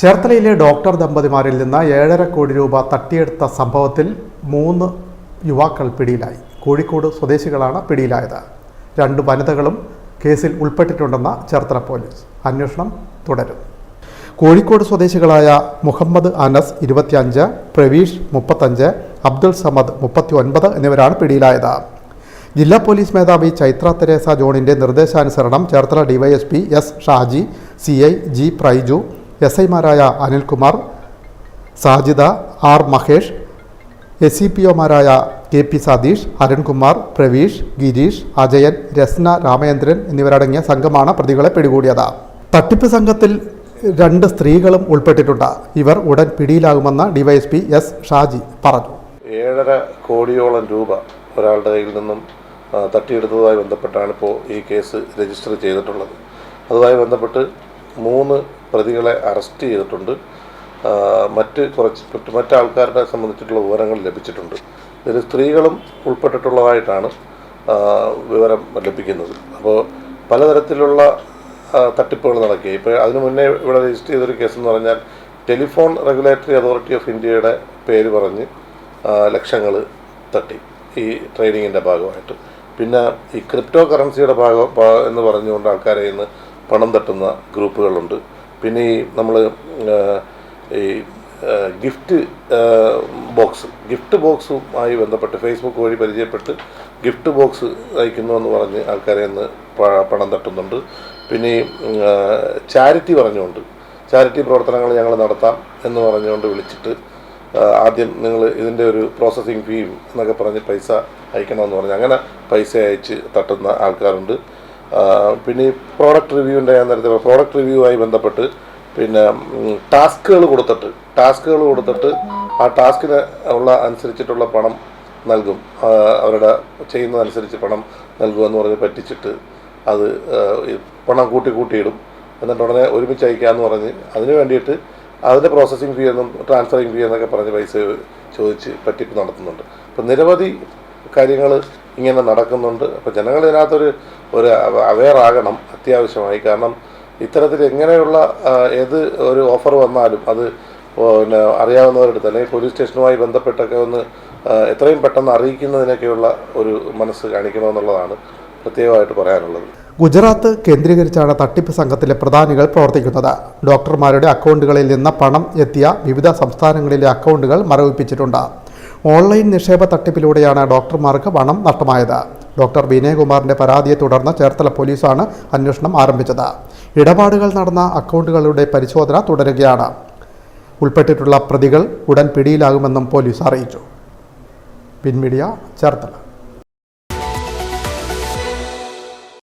ചേർത്തലയിലെ doctor ദമ്പതിമാരിൽ നിന്ന് ഏഴര കോടി രൂപ തട്ടിയെടുത്ത സംഭവത്തിൽ മൂന്ന് യുവാക്കൾ പിടിയിലായി. കോഴിക്കോട് സ്വദേശികളാണ് പിടിയിലായത്. രണ്ട് വനിതകളും കേസിൽ ഉൾപ്പെട്ടിട്ടുണ്ടെന്ന് ചേർത്തല പോലീസ്. അന്വേഷണം തുടരും. കോഴിക്കോട് സ്വദേശികളായ മുഹമ്മദ് അനസ് ഇരുപത്തിയഞ്ച് പ്രവീഷ് മുപ്പത്തഞ്ച് അബ്ദുൾ സമദ് മുപ്പത്തി ഒൻപത് എന്നിവരാണ് പിടിയിലായത്. ജില്ലാ പോലീസ് മേധാവി ചൈത്ര തെരേസ ജോണിന്റെ നിർദ്ദേശാനുസരണം Cherthala DYSP S Shaji C I G Praiju S ഐമാരായ Anilkumar Sajida R Mahesh S C P ഒമാരായ K P Satheesh Arunkumar Praveesh Gireesh Ajayan Rasna Ramachandran എന്നിവരടങ്ങിയ സംഘമാണ് പ്രതികളെ പിടികൂടിയത്. തട്ടിപ്പ് സംഘത്തിൽ രണ്ട് സ്ത്രീകളും ഉൾപ്പെട്ടിട്ടുണ്ട്. ഇവർ ഉടൻ പിടിയിലാകുമെന്ന് ഡിവൈഎസ്പി എസ് ഷാജി പറഞ്ഞു. ഏഴര കോടിയോളം രൂപ ഒരാളുടെ കയ്യിൽ നിന്നും തട്ടിയെടുത്തതുമായി ബന്ധപ്പെട്ടാണ് ഇപ്പോൾ ഈ കേസ് രജിസ്റ്റർ ചെയ്തിട്ടുള്ളത്. അതുമായി ബന്ധപ്പെട്ട് മൂന്ന് പ്രതികളെ അറസ്റ്റ് ചെയ്തിട്ടുണ്ട്. മറ്റ് കുറച്ച് മറ്റ് മറ്റ് ആൾക്കാരുടെ സംബന്ധിച്ചിട്ടുള്ള വിവരങ്ങൾ ലഭിച്ചിട്ടുണ്ട്. ഇതിൽ സ്ത്രീകളും ഉൾപ്പെട്ടിട്ടുള്ളതായിട്ടാണ് വിവരം ലഭിക്കുന്നത്. അപ്പോൾ പലതരത്തിലുള്ള തട്ടിപ്പുകൾ നടക്കുക ഇപ്പോൾ അതിനു മുന്നേ ഇവിടെ രജിസ്റ്റർ ചെയ്തൊരു കേസെന്ന് പറഞ്ഞാൽ ടെലിഫോൺ റെഗുലേറ്ററി അതോറിറ്റി ഓഫ് ഇന്ത്യയുടെ പേര് പറഞ്ഞ് ലക്ഷങ്ങൾ തട്ടി ഈ ട്രേഡിങ്ങിന്റെ ഭാഗമായിട്ട്. പിന്നെ ഈ ക്രിപ്റ്റോ കറൻസിയുടെ ഭാഗം എന്ന് പറഞ്ഞുകൊണ്ട് ആൾക്കാരെ ഇന്ന് പണം തട്ടുന്ന ഗ്രൂപ്പുകളുണ്ട്. പിന്നെ ഈ നമ്മൾ ഈ ഗിഫ്റ്റ് ബോക്സ് ഗിഫ്റ്റ് ബോക്സുമായി ബന്ധപ്പെട്ട് ഫേസ്ബുക്ക് വഴി പരിചയപ്പെട്ട് ഗിഫ്റ്റ് ബോക്സ് അയക്കുന്നു എന്ന് പറഞ്ഞ് ആൾക്കാരെ ഇന്ന് പണം തട്ടുന്നുണ്ട്. പിന്നെ ചാരിറ്റി പറഞ്ഞുകൊണ്ട് ചാരിറ്റി പ്രവർത്തനങ്ങൾ ഞങ്ങൾ നടത്താം എന്ന് പറഞ്ഞുകൊണ്ട് വിളിച്ചിട്ട് ആദ്യം നിങ്ങൾ ഇതിന്റെ ഒരു പ്രോസസ്സിങ് ഫീയും എന്നൊക്കെ പറഞ്ഞ് പൈസ അയക്കണമെന്ന് പറഞ്ഞ് അങ്ങനെ പൈസ അയച്ച് തട്ടുന്ന ആൾക്കാരുണ്ട്. പിന്നെ ഈ പ്രോഡക്റ്റ് റിവ്യൂവിന്റെ ഞാൻ നേരത്തെ പ്രോഡക്റ്റ് റിവ്യൂവായി ബന്ധപ്പെട്ട് പിന്നെ ടാസ്കുകൾ കൊടുത്തിട്ട് ടാസ്കുകൾ കൊടുത്തിട്ട് ആ ടാസ്കിന് ഉള്ള അനുസരിച്ചിട്ടുള്ള പണം നൽകും. അവരുടെ ചെയ്യുന്നതനുസരിച്ച് പണം നൽകുമെന്ന് പറഞ്ഞ് പറ്റിച്ചിട്ട് അത് പണം കൂട്ടി കൂട്ടിയിടും. എന്നിട്ട് ഉടനെ ഒരുമിച്ച് അയക്കാമെന്ന് പറഞ്ഞ് അതിന് വേണ്ടിയിട്ട് അതിന്റെ പ്രോസസ്സിങ് ഫീ എന്നും ട്രാൻസ്ഫറിങ് ഫീ എന്നൊക്കെ പറഞ്ഞ് പൈസ ചോദിച്ച് പറ്റിപ്പ് നടത്തുന്നുണ്ട്. അപ്പം നിരവധി കാര്യങ്ങൾ ഇങ്ങനെ നടക്കുന്നുണ്ട്. അപ്പോൾ ജനങ്ങൾ ഇതിനകത്തൊരു ഒരു അവെയറാകണം അത്യാവശ്യമായി. കാരണം ഇത്തരത്തിൽ എങ്ങനെയുള്ള ഏത് ഒരു ഓഫർ വന്നാലും അത് പിന്നെ അടുത്ത് അല്ലെങ്കിൽ പോലീസ് സ്റ്റേഷനുമായി ബന്ധപ്പെട്ടൊക്കെ ഒന്ന് എത്രയും പെട്ടെന്ന് അറിയിക്കുന്നതിനൊക്കെയുള്ള ഒരു മനസ്സ് കാണിക്കണമെന്നുള്ളതാണ് പ്രത്യേകമായിട്ട് പറയാനുള്ളത്. ഗുജറാത്ത് കേന്ദ്രീകരിച്ചാണ് തട്ടിപ്പ് സംഘത്തിലെ പ്രധാനികൾ പ്രവർത്തിക്കുന്നത്. ഡോക്ടർമാരുടെ അക്കൗണ്ടുകളിൽ നിന്ന് പണം എത്തിയ വിവിധ സംസ്ഥാനങ്ങളിലെ അക്കൗണ്ടുകൾ മരവിപ്പിച്ചിട്ടുണ്ട്. ഓൺലൈൻ നിക്ഷേപ തട്ടിപ്പിലൂടെയാണ് ഡോക്ടർമാർക്ക് പണം നഷ്ടമായത്. ഡോക്ടർ വിനയകുമാറിന്റെ പരാതിയെ തുടർന്ന് ചേർത്തല പോലീസാണ് അന്വേഷണം ആരംഭിച്ചത്. ഇടപാടുകൾ നടന്ന അക്കൗണ്ടുകളുടെ പരിശോധന തുടരുകയാണ്. ഉൾപ്പെട്ടിട്ടുള്ള പ്രതികൾ ഉടൻ പിടിയിലാകുമെന്നും പോലീസ് അറിയിച്ചു. പിൻമീഡിയ ചേർത്തല.